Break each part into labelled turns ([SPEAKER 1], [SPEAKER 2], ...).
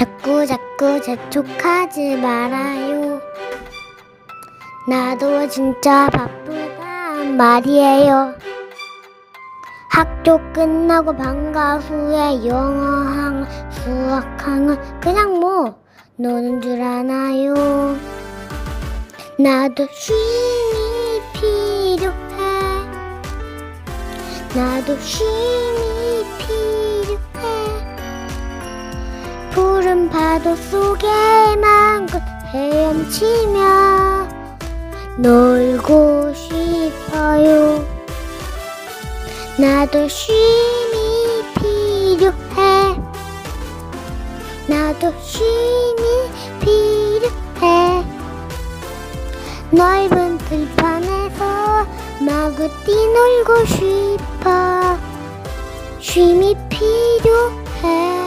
[SPEAKER 1] 자꾸 자꾸 재촉하지 말아요. 나도 진짜 바쁘단 말이에요. 학교 끝나고 방과 후에 영어학원, 수학학원 그냥 뭐 노는 줄 아나요? 나도 쉼이 필요해. 나도 쉼이 파도 속에 마음껏 헤엄치며 놀고 싶어요. 나도 쉼이 필요해. 나도 쉼이 필요해. 넓은 들판에서 마구 뛰놀고 싶어. 쉼이 필요해.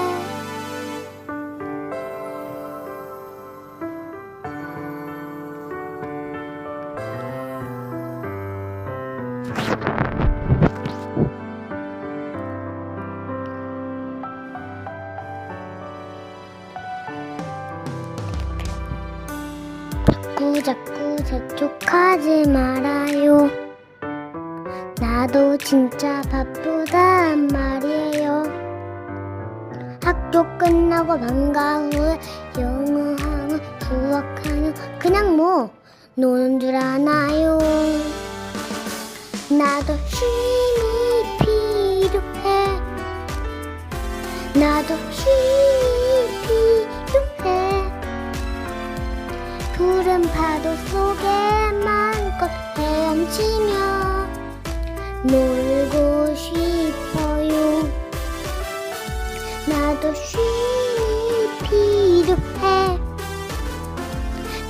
[SPEAKER 1] 자꾸 재촉하지 말아요. 나도 진짜 바쁘단 말이에요. 학교 끝나고 방과 후에 영어학원, 수학학원 그냥 뭐 노는 줄 아나요? 나도 쉼이 필요해. 나도 쉼이 푸른 파도 속에 마음껏 헤엄치며 놀고 싶어요. 나도 쉼이 필요해.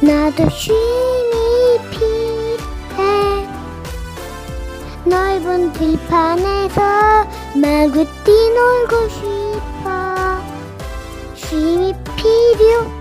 [SPEAKER 1] 나도 쉼이 필요해. 넓은 들판에서 마구 뛰놀고 싶어. 쉼이 필요해.